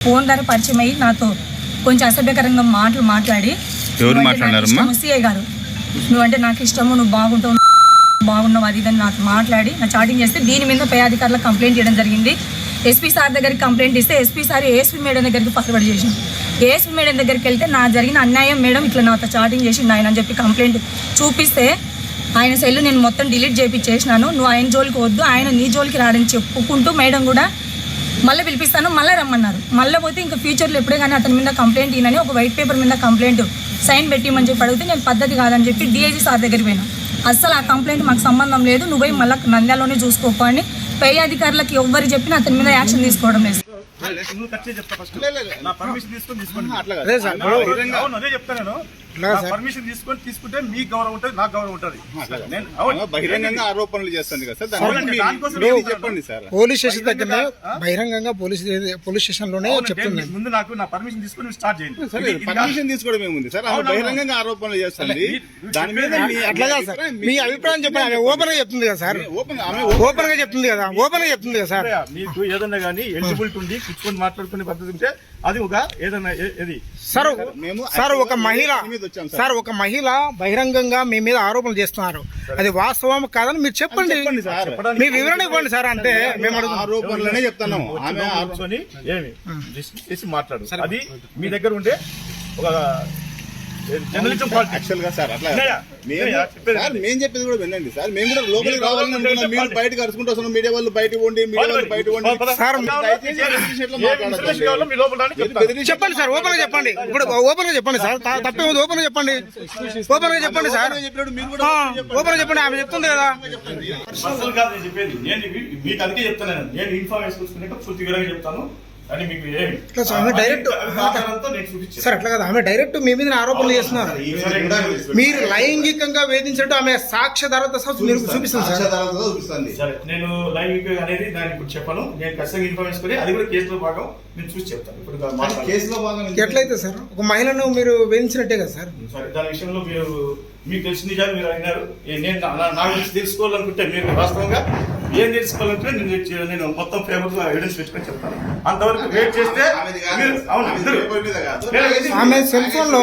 Phone ద్వారా పరిచయం అయ్యి నాతో కొంచెం అసభ్యకరంగా మాటలు మాట్లాడి ఎవరు మాట్లాడారమ్మా? సిఐ గారు. నువ్వంటే నాకు ఇష్టము నువ్వు బాగుంటావు బాగున్నావు అది ఇదని నాకు మాట్లాడి నా చాటింగ్ చేస్తే దీని మీద పై అధికారులకు కంప్లైంట్ చేయడం జరిగింది. ఎస్పీ సార్ దగ్గరికి కంప్లైంట్ ఇస్తే ఎస్పీ సార్ ఏఎస్పీ మేడం దగ్గరికి ఫార్వర్డ్ చేసింది ఏఎస్పీ మేడం దగ్గరికి వెళ్తే నా జరిగిన అన్యాయం మేడం ఇట్లా నాతో చాటింగ్ చేసిండు ఆయన అని చెప్పి కంప్లైంట్ చూపిస్తే ఆయన సెల్ నేను మొత్తం డిలీట్ చేయించేసినాను నువ్వు ఆయన జోలికి వద్దు ఆయన నీ జోలికి రాడని చెప్పుకుంటూ మేడం కూడా మళ్ళీ పిలిపిస్తాను మళ్ళీ రమ్మన్నారు. మళ్ళీ పోతే ఇంకా ఫ్యూచర్లో ఎప్పుడే కానీ అతని మీద కంప్లైంట్ ఈయనని ఒక వైట్ పేపర్ మీద కంప్లైంట్ సైన్ పెట్టిమని చెప్పి అడిగితే నేను పద్ధతి కాదని చెప్పి డిఐజీ సార్ దగ్గరికి పోయినా. అస్సలు ఆ కంప్లైంట్ మాకు సంబంధం లేదు నువ్వు పోయి మళ్ళీ నంద్యాలలోనే చూసుకోపో అని పై అధికారులకు ఎవ్వరు చెప్పినా అతని మీద యాక్షన్ తీసుకోవడం లేదు. నువ్వు కట్ చేసి చెప్తా ఫస్ట్ నా పర్మిషన్ తీసుకొని తీసుకోండి. అదే పర్మిషన్- తీసుకొని తీసుకుంటే మీ గౌరవం ఉంటుంది నాకు గౌరవం ఉంటుంది. నేను అవును. బహిరంగంగా ఆరోపణలు చేస్తుంది కదా సార్ చెప్పండి సార్? పోలీస్ స్టేషన్ దగ్గరనే బహిరంగంగా పోలీస్ పోలీస్ స్టేషన్లోనే చెప్తున్నాను ముందు నాకు నా పర్మిషన్ తీసుకొని స్టార్ట్ చేయండి. పర్మిషన్ తీసుకోవడం ఏముంది సార్. బహిరంగంగా ఆరోపణలు చేస్తుంది. మీరు దాని మీద మీ అట్లా కాదు సార్. అభిప్రాయం మీ అభిప్రాయం చెప్పండి. ఓపెన్గా చెప్తుంది కదా సార్. ఓపెన్గా చెప్తుంది కదా ఓపెన్గా చెప్తుంది కదా సార్. మీకు ఏదన్నా కానీ ఎలిజిబిలిటీ ఉండి కూర్చొని మాట్లాడుకునే పద్ధతి ఉంటే అది ఒక ఏదన్నా సార్ మేము సార్ ఒక మహిళ సార్. ఒక మహిళ బహిరంగంగా మీ మీద ఆరోపణలు చేస్తున్నారు. అది వాస్తవం కాదని మీరు చెప్పండి. చెప్పండి సార్. చెప్పడానికి మీ వివరణ ఇవ్వండి సార్ అంటే మేము ఆరోపణలనే ఆమె ఏమి. చేసి మాట్లాడు. అది మీ దగ్గర ఉండే ఒక యాక్చువల్గా సార్ అట్లా ఉన్నాయా? మేము ఉన్నాయా? చెప్పేది సార్ మేము చెప్పేది కూడా వినండి సార్. మేము కూడా మీరు రావాలని గవర్నమెంట్ అనుకున్నాం మీరు చెప్పాలి. బయటకు అరుచుకుంటూ వస్తున్నాం మీడియా వాళ్ళు పోండి మీడియా వాళ్ళు బయట పోండి. చెప్పండి. సార్ ఓపెన్గా చెప్పండి. ఇప్పుడు ఓపెన్గా చెప్పండి సార్ తా- తప్పేముంది ఓపెన్గా చెప్పండి. ఓపెన్గా చెప్పండి సార్ ఓపెన్గా చెప్పినప్పుడు మీరు కూడా ఓపెన్గా చెప్పండి. ఆమె చెప్తుంది కదా. చెప్పేది నేను మీకు అందుకే చెప్తాను నేను ఇన్ఫర్మేషన్ పూర్తి వివరంగా చెప్తాను. కానీ మీకు ఏమి? ఆమె డైరెక్ట్ సార్ అట్లా కదా ఆమె డైరెక్ట్ మీ మీద ఆరోపణలు చేస్తున్నారు. మీరు లైంగికంగా వేధించినట్టు ఆమె సాక్ష్యాధారత చూపిస్తుంది సార్. సాక్ష్యాధారాలతో చూపిస్తుంది సరే నేను లైంగిక అనేది దాన్ని ఇప్పుడు చెప్పను. నేను ఖచ్చితంగా ఇన్ఫర్మేషన్ కొని అది కూడా కేసులో భాగం నేను చూసి చెప్తాను. ఇప్పుడు. కేసులో భాగంగా ఎట్లయితే సార్ ఒక మహిళను మీరు వేధించినట్టే కదా సార్? సరే దాని విషయంలో మీరు మీకు తెలిసిన నిజాలు మీరు అడిగినారు. ఏ నేను నా- నా- నా గురించి తెలుసుకోవాలనుకుంటే మీరు వాస్తవంగా ఏం తెలుసుకోవాలంటే నేను నేను మొత్తం పేపర్ ఎవిడెన్స్ పెట్టుకొని చెప్తాను. అంతవరకు వెయిట్ చేస్తే అవును సెల్ ఫోన్లో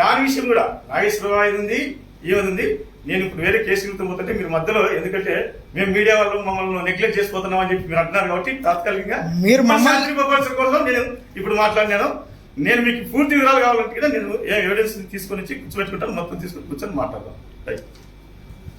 దాని విషయం కూడా. నాగేశ్వరరావు ఉంది ఏమది? ఉంది నేను ఇప్పుడు వేరే కేసు వెళ్తూ పోతుంటే మీరు మధ్యలో ఎందుకంటే మేము మీడియా వాళ్ళు మమ్మల్ని నెగ్లెక్ట్ చేసుకుంటున్నాం అని చెప్పి మీరు అంటున్నారు కాబట్టి తాత్కాలికంగా మీరు కోసం నేను ఇప్పుడు మాట్లాడినాను. నేను మీకు పూర్తి వివరాలు కావాలంటే నేను ఏ ఎవిడెన్స్ తీసుకొని వచ్చి కూర్చోబెట్టుకుంటాను మొత్తం తీసుకొని కూర్చొని మాట్లాడదాం రైట్